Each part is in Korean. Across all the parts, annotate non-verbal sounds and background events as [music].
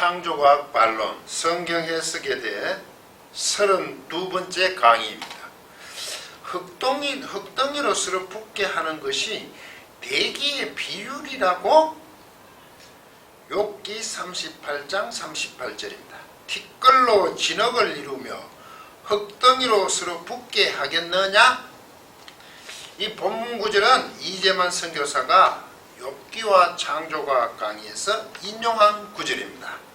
창조과학 반론 성경 해석에 대해 32번째 강의입니다. 흙덩이, 흙덩이로 서로 붙게 하는 것이 대기의 비율이라고 욥기 38장 38절입니다. 티끌로 진흙을 이루며 흙덩이로 서로 붙게 하겠느냐? 이 본문 구절은 이재만 선교사가 욥기와 창조과학 강의에서 인용한 구절입니다.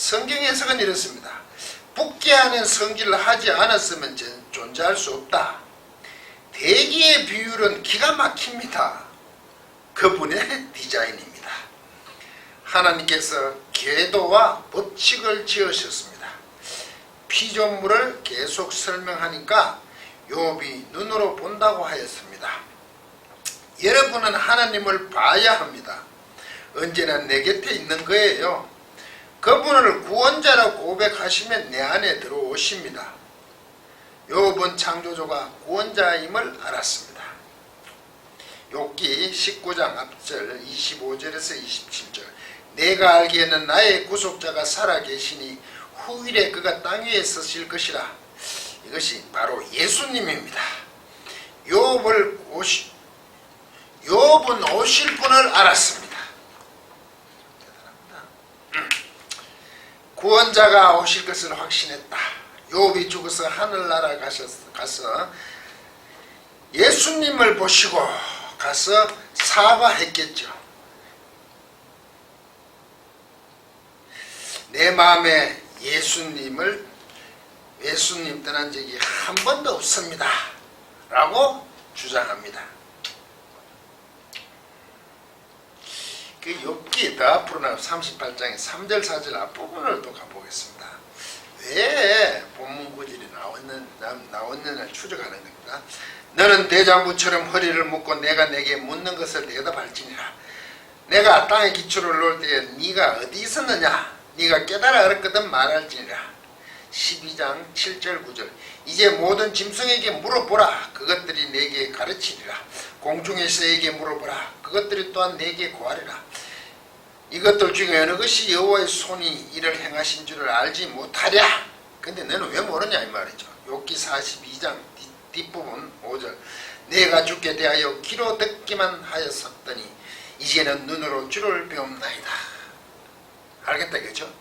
성경 해석은 이렇습니다. 붙게 하는 성질을 하지 않았으면 전- 존재할 수 없다. 대기의 비율은 기가 막힙니다. 그분의 디자인입니다. 하나님께서 궤도와 법칙을 지으셨습니다. 피조물을 계속 설명하니까 욥이 눈으로 본다고 하였습니다. 여러분은 하나님을 봐야 합니다. 언제나 내 곁에 있는 거예요. 그분을 구원자라고 고백하시면 내 안에 들어오십니다. 욥은 창조주가 구원자임을 알았습니다. 욥기 19장 앞절 25절에서 27절 내가 알기에는 나의 구속자가 살아계시니 후일에 그가 땅 위에 서실 것이라 이것이 바로 예수님입니다. 욥을 오시 욥은 오실 분을 알았습니다. 음. 구원자가 오실 것을 확신했다. 욥이 죽어서 하늘나라 가서 예수님을 보시고 가서 사과했겠죠. 내 마음에 예수님을 예수님 떠난 적이 한 번도 없습니다. 라고 주장합니다. 그 욥기 더 앞으로 나 38장의 3절 4절 앞부분을 또 가보겠습니다. 왜 본문 구절이 나왔는, 나- 나왔느냐 추적하는 겁니다. 너는 대장부처럼 허리를 묶고 내가 내게 묻는 것을 대답할지니라. 내가 땅에 기초를 놓을 때에 네가 어디 있었느냐? 네가 깨달아 알았거든 말할지니라. 12장 7절 9절 이제 모든 짐승에게 물어보라 그것들이 내게 가르치리라 공중의 새에게 물어보라 그것들이 또한 내게 구하리라 이것들 중에 어느 것이 여호와의 손이 이를 행하신 줄을 알지 못하랴 근데 너는 왜 모르냐 이 말이죠 욥기 42장 뒷- 뒷부분 5절 내가 죽게 대하여 귀로 듣기만 하였었더니 이제는 눈으로 주를 배움나이다 알겠다 그죠?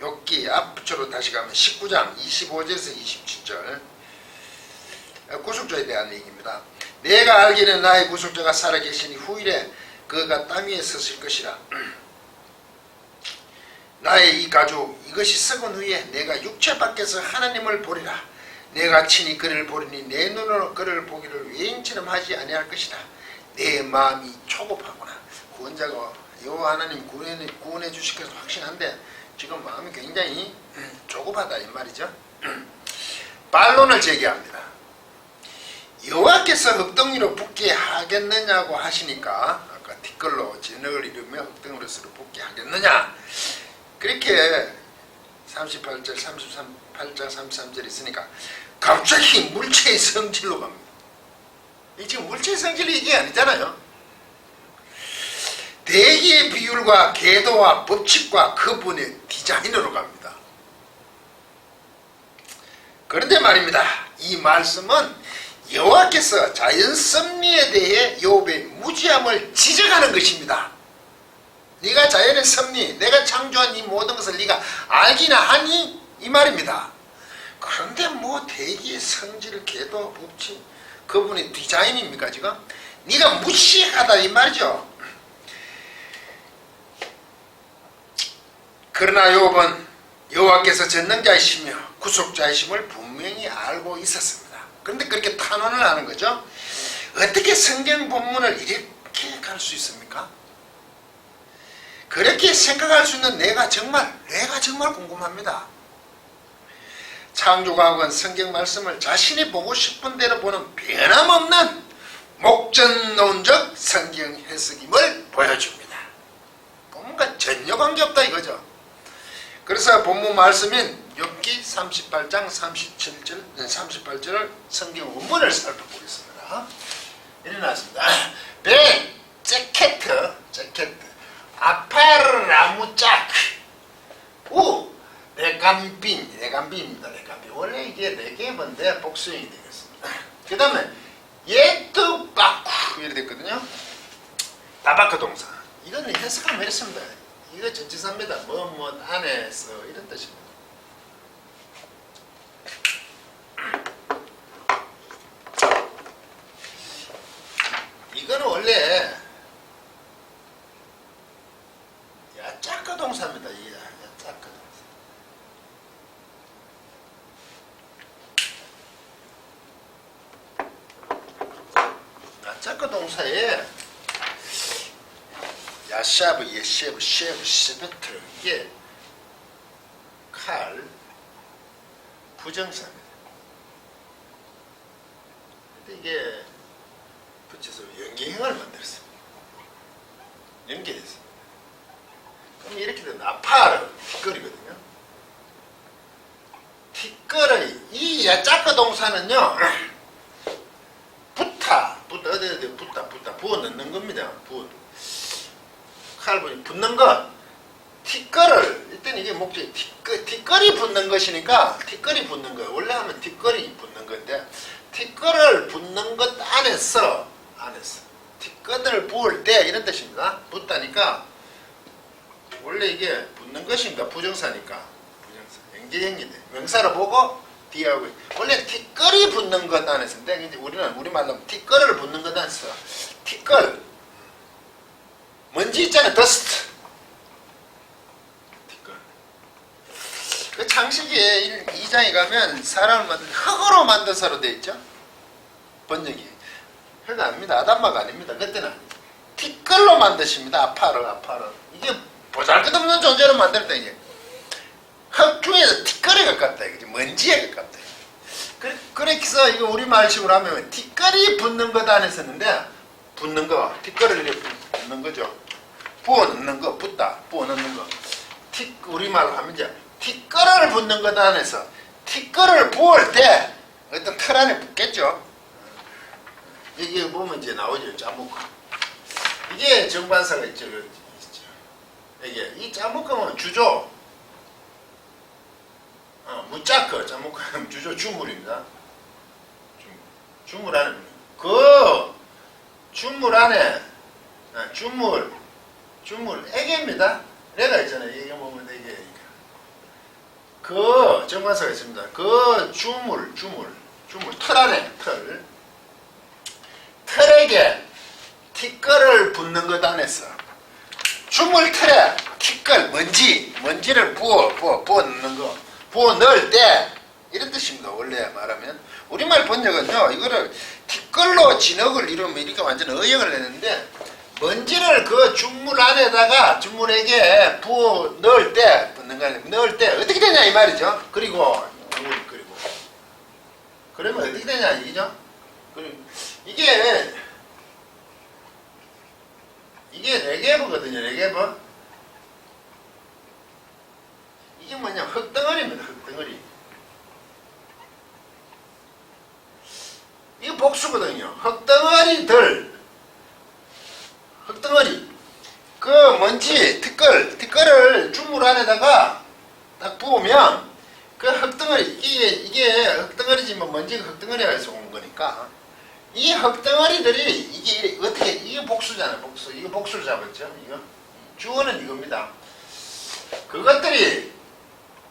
욥기 앞으로 다시 가면 19장 25절에서 27절 구속자에 대한 얘기입니다. 내가 알기는 나의 구속자가 살아계시니 후일에 그가 땅 위에 서실 것이라. [clears throat] 나의 이 가죽 이것이 썩은 후에 내가 육체 밖에서 하나님을 보리라. 내가 친히 그를 보리니 내 눈으로 그를 보기를 외인처럼 하지 아니할 것이다. 내 마음이 초급하구나. 구원자가 여호와 하나님 구원해, 구원해 주실 것을 확신한데 지금 마음이 굉장히 음, 조급하다 이 말이죠. [clears throat] 반론을 제기합니다. 여호와께서 흙덩이로 붙게 하겠느냐고 하시니까 아까 티끌로 진흙을 이루며 흙덩이로 서로 붙게 하겠느냐 그렇게 38절 33, 33절 있으니까 갑자기 물체의 성질로 갑니다. 이 지금 물체의 성질이 이게 아니잖아요. 대기의 비율과 궤도와 법칙과 그분의 디자인으로 갑니다. 그런데 말입니다. 이 말씀은 여호와께서 자연 섭리에 대해 욥의 무지함을 지적하는 것입니다. 네가 자연의 섭리, 내가 창조한 이 모든 것을 네가 알기나 하니 이 말입니다. 그런데 뭐 대기의 성질, 궤도, 법칙, 그분의 디자인입니까 지금? 네가 무시하다 이 말이죠. 그러나 욥은 여호와께서 전능자이시며 구속자이심을 분명히 알고 있었습니다. 그런데 그렇게 탄원을 하는 거죠. 어떻게 성경 본문을 이렇게 갈 수 있습니까? 그렇게 생각할 수 있는 내가 정말 내가 정말 궁금합니다. 창조과학은 성경 말씀을 자신이 보고 싶은 대로 보는 변함없는 목전론적 성경 해석임을 보여줍니다. 뭔가 전혀 관계없다 이거죠. 그래서 본문 말씀인 욥기 38장 37절, 38절을 성경 원문을 살펴보겠습니다. 일어났습니다. 배, 재케트, 재케트, 아파르라무짝, 레감빈, 레감빈입니다. 레감빈. 원래 이게 레게인데 복수형이 되겠습니다. 그 다음에 예뚜바쿠 이렇게 됐거든요. 다바크 동사. 이거는 해석하면 이렇습니다. 이거 전치사입니다. 뭐, 뭐, 안에서 이런 뜻입니다. 이거는 원래 야짜크 동사입니다. 이 야짜크 동사. 야짜크 동사에 야샤브, 예셰브, 셰브, 셰베트 이게 칼 부정사입니다. 근데 이게 붙여서 연계형을 만들었습니다. 연결했습니다. 그럼 이렇게 되면 아파르 뒷거리거든요. 뒷거리 이 야짜크 동사는요 붙다 붙다 어디 어디 붙다 붙다 부어 넣는 겁니다. 부어 칼분이 붙는 것. 뒷거를 일단 이게 목적이 뒷거, 뒷거리 붙는 것이니까 뒷거리 붙는 거 원래 하면 뒷거리 붙는 건데 뒷거를 붙는 것 안에서 안에서 뒷거를 부을 때 이런 뜻입니다. 붙다니까 원래 이게 붙는 것인가 부정사니까. 부정사. 연계형이 돼. 명사로 보고 뒤하고 원래 뒷거리 붙는 것 안에서인데 이제 우리는 우리말로 뒷거를 붙는 것 안에서 뒷걸 먼지 있잖아요 더스트 뒷걸 그 창세기에 2장에 가면 사람을 만든 흙으로 만든 사로 되어 있죠? 번역이. 흙 아닙니다. 아담마가 아닙니다. 그때는 뒷걸로 만드십니다. 아파르 아파르 이게 보잘것없는 존재로 만들었다 이게 흙 중에서 뒷걸에 가깝다 이거지. 먼지에 가깝다. 그래, 그래서 이거 우리말식으로 하면 뒷걸이 붙는 것 안에서는데 붙는 거 뒷걸을 이렇게 붙는 거죠. 부어 넣는 거 붙다. 부어 넣는 거. 뒷, 우리말로 하면 이제 뒷걸을 붙는 것 안에서 뒷걸을 부을 때 어떤 틀 안에 붙겠죠. 이게 보면 이제 나오죠 짜묵 이게 정반사가 있죠 그 있죠. 이게 이 짜묵하면 주조 어, 무짜크 짜묵하면 [laughs] 주조 주물입니다. 주물, 안에 그 주물 안에 아, 주물 주물 애기입니다. 내가 있잖아요. 이게 보면 애기 그 정관사가 있습니다. 그 주물 주물 주물 틀 안에 틀. 틀에게 티끌을 붓는 것 안에서 주물 틀에 티끌 먼지 먼지를 부어 부어 부어 넣는 거 부어 넣을 때 이런 뜻입니다. 원래 말하면. 우리말 번역은요 이거를 티끌로 진흙을 이루면 이렇게 완전 의역을 내는데 먼지를 그 준물 안에다가 준물에게 부어 넣을 때 붓는 거 넣을 때 어떻게 되냐 이 말이죠. 그리고 그리고. 그러면 어떻게 되냐 이죠? 이게 이게 레게브거든요 레게브 이게 뭐냐 흙덩어리입니다 흙덩어리 이거 복수거든요 흙덩어리들 흙덩어리 그 먼지 티끌 티끌을 주물 안에다가 딱 부으면 그 흙덩어리 이게 이게 흙덩어리지만 먼지가 흙덩어리에서 온 거니까 이 흙덩어리들이 이게 어떻게 이게 복수잖아요 복수. 이거 복수를 잡았죠. 이거. 주어는 이겁니다. 그것들이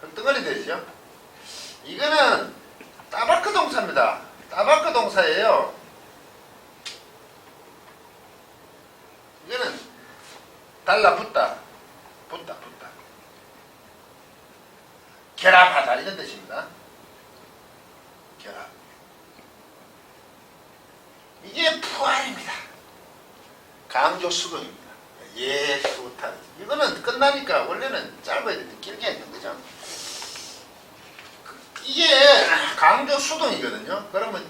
흙덩어리들이죠. 이거는 따바크 동사입니다. 따바크 동사예요. 이거는 달라붙다. 붙다 붙다. 결합하다 이런 뜻입니다 결합 이게 부활입니다. 강조 수동입니다. 예, 좋다. 이거는 끝나니까 원래는 짧아야 되는데 길게 있는 거죠. 그- 이게 강조 수동이거든요. 그러면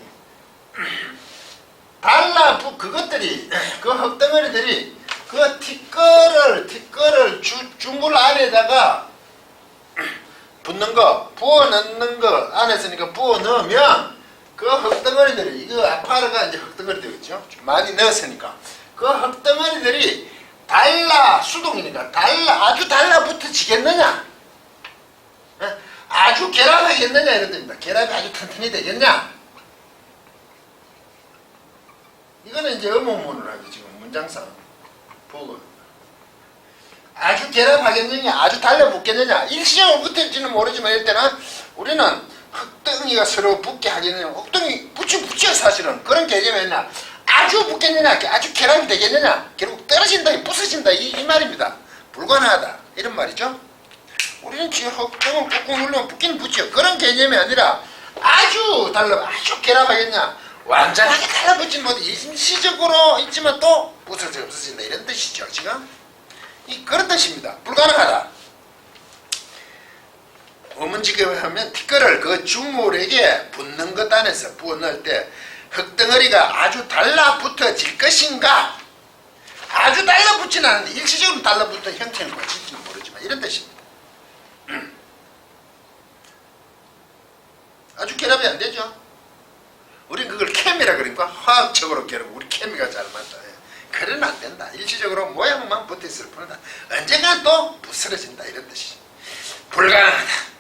달라붙 그것들이 그 흙덩어리들이 그 티끌을 티끌을 주, 주물 안에다가 붙는 거 부어 넣는 거 안에서니까 부어 넣으면 그 흙덩어리들이 이거 아파르가 이제 흙덩어리 되겠죠? 많이 넣었으니까. 그 흙덩어리들이 달라 수동이니까 달라 아주 달라붙어지겠느냐? 예? 결합하겠느냐? 이런 겁니다. 결합이 아주 튼튼히 되겠냐? 이거는 이제 의문문을 하죠 지금 문장상 보고. 아주 결합하겠느냐? 아주 달라붙겠느냐? 일시적으로 붙을지는 모르지만 일단은 우리는 흙덩이가 서로 붙게 하겠느냐. 흙덩이 붙이 붙여 사실은. 그런 개념이었냐 아주 붙겠느냐 아주 결합이 되겠느냐. 결국 떨어진다 부서진다 이, 이 말입니다. 불가능하다. 이런 말이죠. 우리는 지금 흙덩을 꾹꾹 누르면 붙기는 붙죠. 그런 개념이 아니라 아주 달라 아주 결합하겠냐. 완전하게 달라붙진 못해 일시적으로 있지만 또 부서져 없어진다. 이런 뜻이죠. 지금? 이 그런 뜻입니다. 불가능하다 지경을 하면 티끌을 그 주물에게 붙는 것 안에서 부어 넣을 때 흙덩어리가 아주 달라붙어질 것인가? 아주 달라붙지는 않는데 일시적으로 달라붙어 형태는 거칠지는 모르지만 이런 뜻입니다. 음. [clears throat] 아주 결합이 안 되죠. 우린 그걸 케미라 그러니까 화학적으로 결합 우리 케미가 잘 맞다. 예. 그래는 안 된다. 일시적으로 모양만 붙어 있을 뿐이다. 언젠간 또 부스러진다. 이런 뜻이죠 불가능하다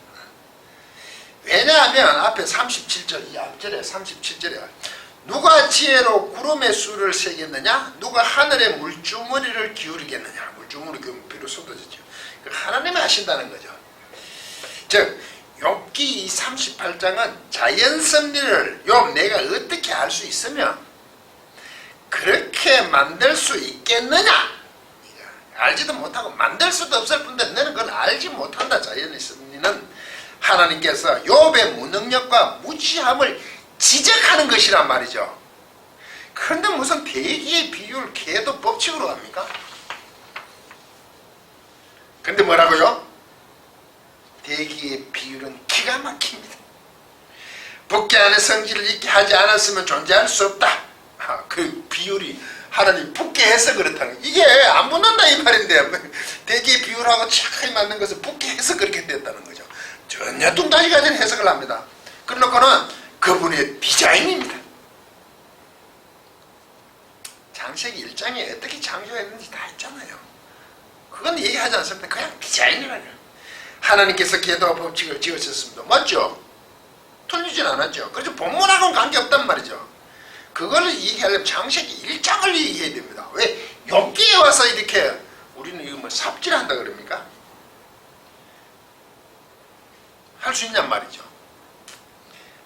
왜냐하면 앞에 37절 이 앞절에 37절에 누가 지혜로 구름의 수를 세겠느냐? 누가 하늘의 물주머니를 기울이겠느냐? 물주머니 그 비로 쏟아지죠. 그 하나님이 하신다는 거죠. 즉 욥기 이 38장은 자연 섭리를 욥 내가 어떻게 알 수 있으면 그렇게 만들 수 있겠느냐? 알지도 못하고 만들 수도 없을 뿐인데 너는 그걸 알지 못한다. 자연의 섭리는 하나님께서 욥의 무능력과 무지함을 지적하는 것이란 말이죠 그런데 무슨 대기의 비율 개도 법칙으로 합니까? 근데 뭐라고요? 대기의 비율은 기가 막힙니다. 복개 안에 성질을 있게 하지 않았으면 존재할 수 없다. 아, 그 비율이 하나님 복개해서 그렇다는 이게 안 붙는다 이 말인데 대기의 비율하고 착하게 맞는 것을 복개해서 그렇게 됐다는 거죠. 전혀 뚱다리가 된 해석을 합니다. 그러놓고는 그분의 디자인입니다. 장세기 1장에 어떻게 창조했는지 다 있잖아요. 그건 얘기하지 않습니다. 그냥 디자인이라요. 하나님께서 계도와 법칙을 지으셨습니다. 맞죠? 틀리진 않았죠. 그래서 본문하고는 관계없단 말이죠. 그걸 얘기하려면 창세기 1장을 얘기해야 됩니다. 왜? 욥기에 와서 이렇게 우리는 이거 뭐 삽질한다 그럽니까? 할 수 있냔 말이죠.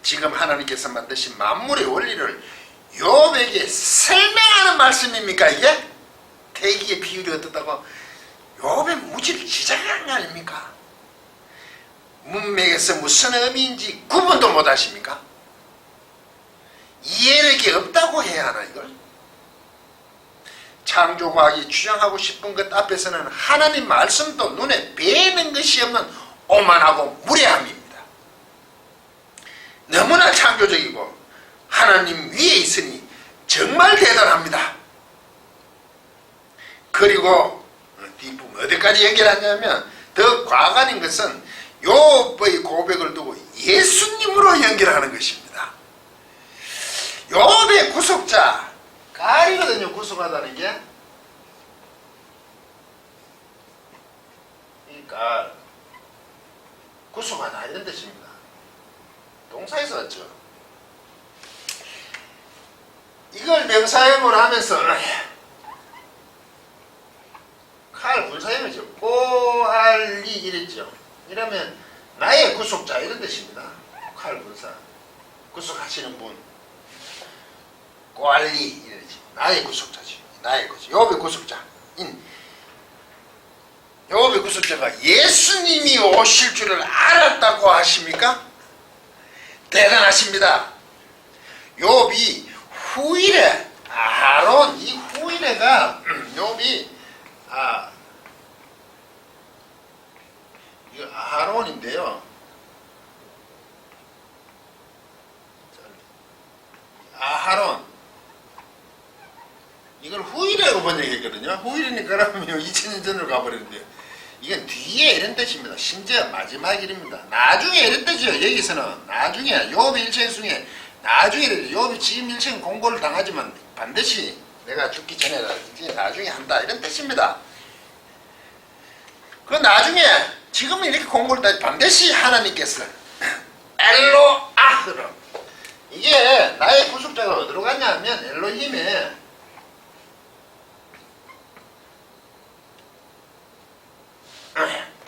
지금 하나님께서 만드신 만물의 원리를 욥에게 설명하는 말씀입니까 이게? 대기의 비율이 어떻다고 욥의 무지를 지적하는 거 아닙니까? 문맥에서 무슨 의미인지 구분도 못 하십니까? 이해력이 없다고 해야 하나 이걸? 창조과학이 주장하고 싶은 것 앞에서는 하나님 말씀도 눈에 뵈는 것이 없는 오만하고 무례함입니다. 너무나 창조적이고 하나님 위에 있으니 정말 대단합니다. 그리고 뒷부분 어디까지 연결하냐면 더 과관인 것은 욥의 고백을 두고 예수님으로 연결하는 것입니다. 욥의 구속자 깔이거든요. 구속하다는 게. 이 깔. 구속하다 이런 뜻입니다. 동사에서 왔죠. 이걸 명사형으로 하면서 칼 분사형이죠. 꼬알리 이랬죠. 이러면 나의 구속자 이런 뜻입니다. 칼 분사. 구속하시는 분. 꼬알리 이러지. 나의 구속자지. 나의 구속. 욥의 구속자. 인. 욥의 구속자가 예수님이 오실 줄을 알았다고 하십니까? 대단하십니다. 욥이 후일에 아론 이 후일에가 [clears throat] 욥이 아 아론인데요. 아하론 이걸 후일에로 번역했거든요. 후일이니까 그러면 [laughs] 2000년 전으로 가버리는데 이건 뒤에 이런 뜻입니다. 심지어 마지막 일입니다. 나중에 이런 뜻이요. 여기서는 나중에 욥 일생 중에 나중에 욥이 지금 일생 공고를 당하지만 반드시 내가 죽기 전에라든지 나중에 한다 이런 뜻입니다. 그 나중에 지금은 이렇게 공고를 다 반드시 하나님께서 [clears throat] 엘로 아흐르 이게 나의 구속자가 어디로 갔냐 하면 엘로힘의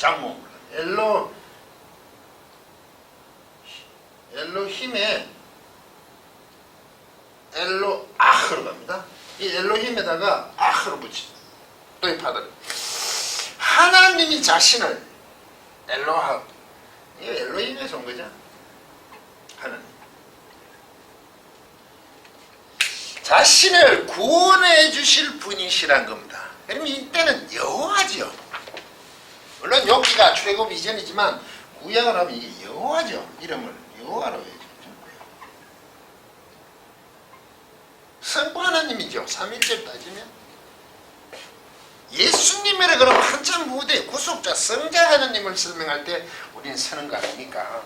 장모 엘로 엘로힘의 엘로 아흐로 갑니다. 이 엘로힘에다가 아흐로 또이 파들 하나님이 자신을 엘로하 이 엘로힘에서 온 거죠. 하나님 자신을 구원해 주실 분이시란 겁니다. 그러면 이때는 여호와죠. 물론 여기가 출애굽 이전이지만 구약을 하면 이게 여호와죠. 이름을 여호와로 해야죠. 성부 하나님이죠. 삼일절 따지면 예수님이라 그러면 한참 후대 구속자 성자 하나님을 설명할 때 우리는 서는 거 아닙니까?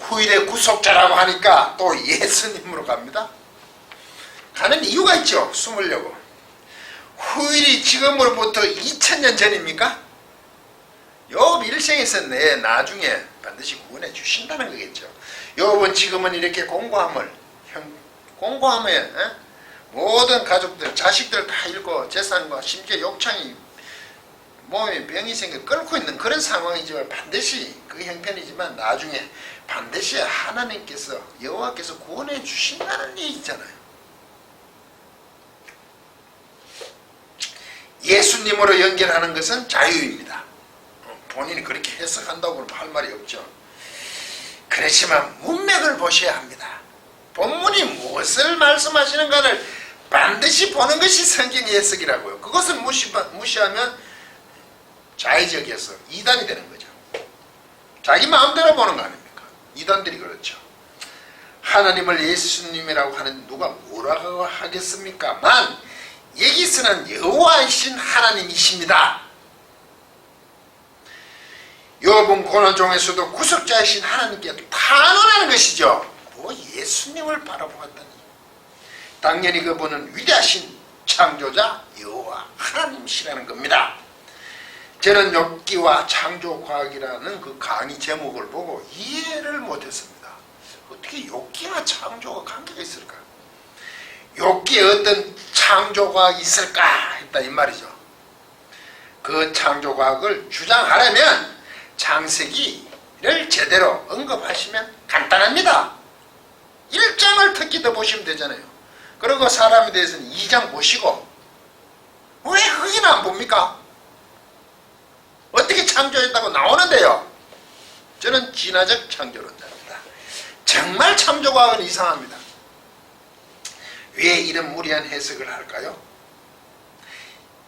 후일의 구속자라고 하니까 또 예수님으로 갑니다. 가는 이유가 있죠. 숨으려고. 후일이 지금으로부터 2000년 전입니까? 욥 일생에서 내 나중에 반드시 구원해 주신다는 거겠죠. 욥은 지금은 이렇게 공고함을 형, 공고함에 에? 모든 가족들, 자식들 다 잃고 재산과 심지어 욕창이 몸에 병이 생겨 끓고 있는 그런 상황이지만 반드시 그 형편이지만 나중에 반드시 하나님께서 여호와께서 구원해 주신다는 얘기잖아요. 예수님으로 연결하는 것은 자유입니다. 본인이 그렇게 해석한다고 할 말이 없죠. 그렇지만 문맥을 보셔야 합니다. 본문이 무엇을 말씀하시는가를 반드시 보는 것이 성경의 해석이라고요. 그것을 무시, 무시하면 자의적이어서 이단이 되는 거죠. 자기 마음대로 보는 거 아닙니까? 이단들이 그렇죠. 하나님을 예수님이라고 하는 누가 뭐라고 하겠습니까? 만 여기서는 여호와이신 하나님이십니다. 욥은 고난 중에서도 구속자이신 하나님께 탄원하는 것이죠. 뭐 예수님을 바라보았다니. 당연히 그분은 위대하신 창조자 여호와 하나님이시라는 겁니다. 저는 욥기와 창조과학이라는 그 강의 제목을 보고 이해를 못했습니다. 어떻게 욥기와 창조가 관계가 있을까? 욥기에 어떤 창조과학이 있을까 했다 이 말이죠. 그 창조과학을 주장하려면 창세기를 제대로 언급하시면 간단합니다. 1장을 특히 더 보시면 되잖아요. 그리고 사람에 대해서는 2장 보시고 왜 거기는 안 봅니까? 어떻게 창조했다고 나오는데요. 저는 진화적 창조론자입니다. 정말 창조과학은 이상합니다. 왜 이런 무리한 해석을 할까요?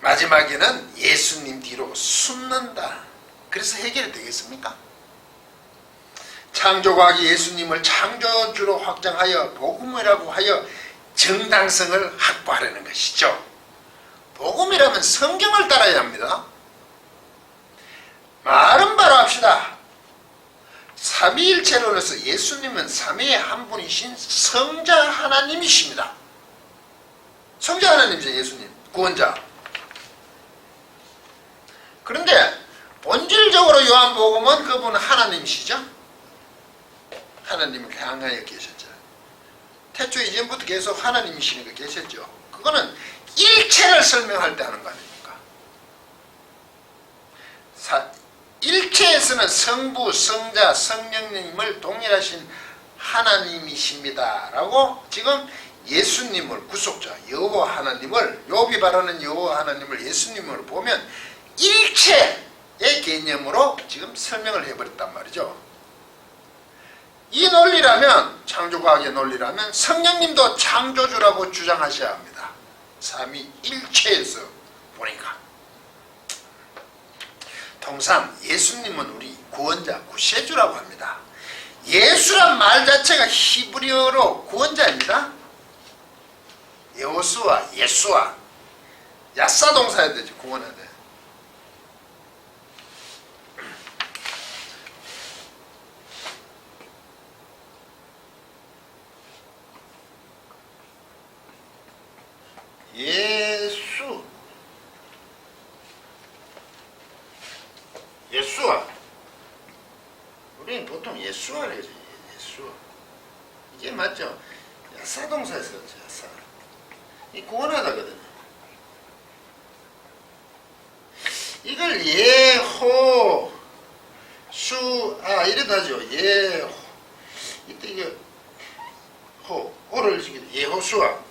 마지막에는 예수님 뒤로 숨는다. 그래서 해결이 되겠습니까? 창조과학이 예수님을 창조주로 확정하여 복음이라고 하여 정당성을 확보하려는 것이죠. 복음이라면 성경을 따라야 합니다. 말은 바로 합시다. 삼위일체론에서 예수님은 삼위의 한 분이신 성자 하나님이십니다. 성자 하나님이죠 예수님 구원자. 그런데 본질적으로 요한복음은 그분은 하나님이시죠. 하나님을 향하여 계셨죠. 태초 이전부터 계속 하나님이시는 거 계셨죠. 그거는 일체를 설명할 때 하는 거 아닙니까? 사, 일체에서는 성부, 성자, 성령님을 동일하신 하나님이십니다. 라고 지금 예수님을 구속자 여호와 하나님을 욥이 바라는 여호와 하나님을 예수님을 보면 일체 의 개념으로 지금 설명을 해버렸단 말이죠. 이 논리라면 창조과학의 논리라면 성령님도 창조주라고 주장하셔야 합니다. 삼위 일체에서 보니까 통상 예수님은 우리 구원자, 구세주라고 합니다. 예수란 말 자체가 히브리어로 구원자입니다. 여호수아, 예수아, 야사 동사야 되지 구원해야 돼. 예수. 예수아 우리는 보통 예수아를 해야지 예수아 이게 맞죠? 야사동사에서 그렇죠 야사. 이 구원하다거든요 이걸 예호 수아 이래도 하죠. 예호. 이때 이게 호 호를 지금 예호수아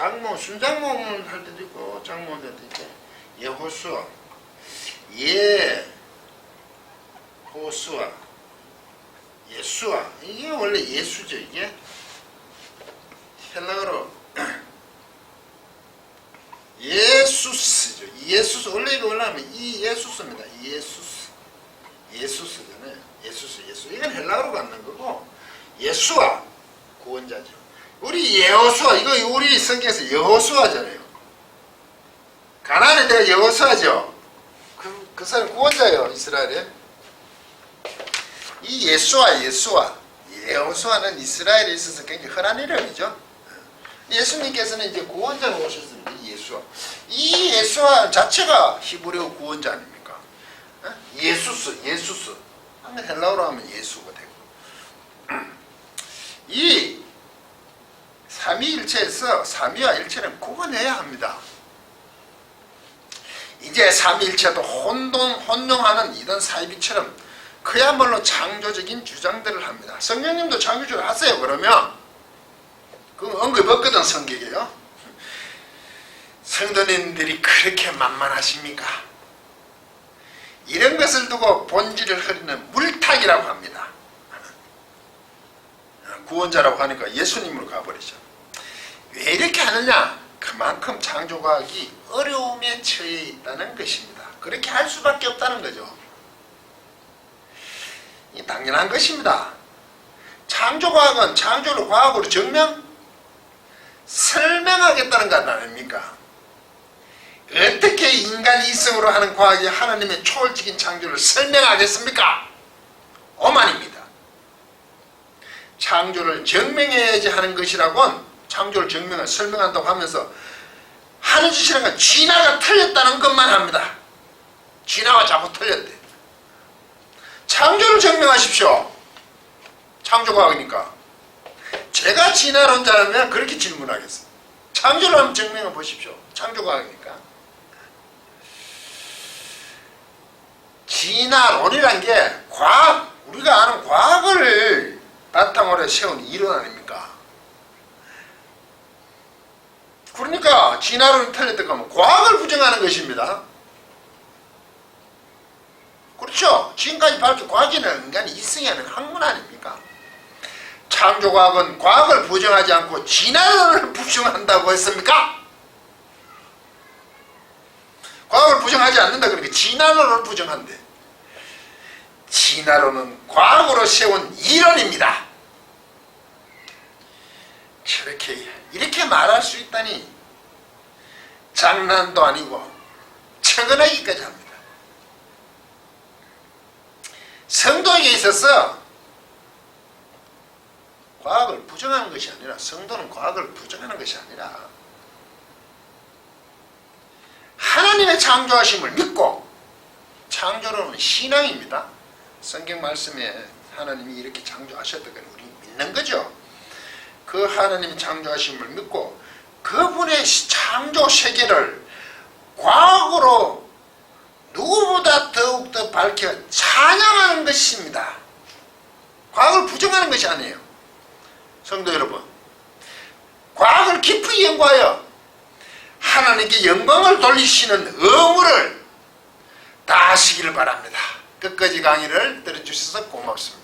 장모 순장모는 할 때도 있고 장모는 할 때도 있고. 예호수아. 예. 호수아. 예수아. 이게 원래 예수죠 이게? 헬라어로. [clears throat] 예수스죠. 예수스. 원래 이거 올라가면 이 예수스입니다. 예수스. 예수스잖아요. 예수스 예수 이건 헬라어로 갖는 거고 예수아. 구원자죠 우리 여호수아 이거 우리 성경에서 여호수아잖아요. 가나안에 내가 여호수아죠. 그, 그 사람 구원자예요 이스라엘에 이 예수아 예수아. 여호수아는 이스라엘에 있어서 굉장히 흔한 이름이죠. 예수님께서는 이제 구원자가 오셨습니다 이 예수아. 이 예수아 자체가 히브리어 구원자 아닙니까? 어? 예수스 예수스. 하면 헬라어로 하면 예수가 되고. [clears throat] 이 삼위일체에서 삼위와 일체는 구분해야 합니다. 이제 삼위일체도 혼돈, 혼용하는 이런 사이비처럼 그야말로 창조적인 주장들을 합니다. 성령님도 창조주를 하세요. 그러면 그 언급 없거든 성경에요. 성도님들이 그렇게 만만하십니까? 이런 것을 두고 본질을 흐리는 물타기라고 합니다. 구원자라고 하니까 예수님으로 가버리죠. 왜 이렇게 하느냐? 그만큼 창조과학이 어려움에 처해 있다는 것입니다. 그렇게 할 수밖에 없다는 거죠. 이 당연한 것입니다. 창조과학은 창조를 과학으로 증명, 설명하겠다는 것 아닙니까? 어떻게 인간 이성으로 하는 과학이 하나님의 초월적인 창조를 설명하겠습니까? 오만입니다. 창조를 증명해야지 하는 것이라곤 창조를 증명을 설명한다고 하면서 하는 짓이란 건 진화가 틀렸다는 것만 합니다. 진화가 자꾸 틀렸대. 창조를 증명하십시오. 창조과학이니까. 제가 진화론자라면 그렇게 질문하겠습니다. 창조를 한번 증명해 보십시오. 창조과학이니까. 진화론이란 게 과학, 우리가 아는 과학을 바탕으로 세운 이론 아닙니까? 그러니까 진화론이 틀렸다고 하면 과학을 부정하는 것입니다. 그렇죠? 지금까지 밝힌 과학에는 인간이 이성이 하는 학문 아닙니까? 창조과학은 과학을 부정하지 않고 진화론을 [laughs] 부정한다고 했습니까? 과학을 부정하지 않는다 그러니까 진화론을 부정한대. 진화론은 과학으로 세운 이론입니다. 저렇게 이렇게 말할 수 있다니 장난도 아니고 천근하기까지 합니다. 성도에게 있어서 과학을 부정하는 것이 아니라 성도는 과학을 부정하는 것이 아니라 하나님의 창조하심을 믿고 창조론은 신앙입니다. 성경 말씀에 하나님이 이렇게 창조하셨다고 우리 믿는 거죠. 그 하나님 창조하심을 믿고 그분의 창조 세계를 과학으로 누구보다 더욱더 밝혀 찬양하는 것입니다. 과학을 부정하는 것이 아니에요. 성도 여러분, 과학을 깊이 연구하여 하나님께 영광을 돌리시는 의무를 다하시기를 바랍니다. 끝까지 강의를 들어주셔서 고맙습니다.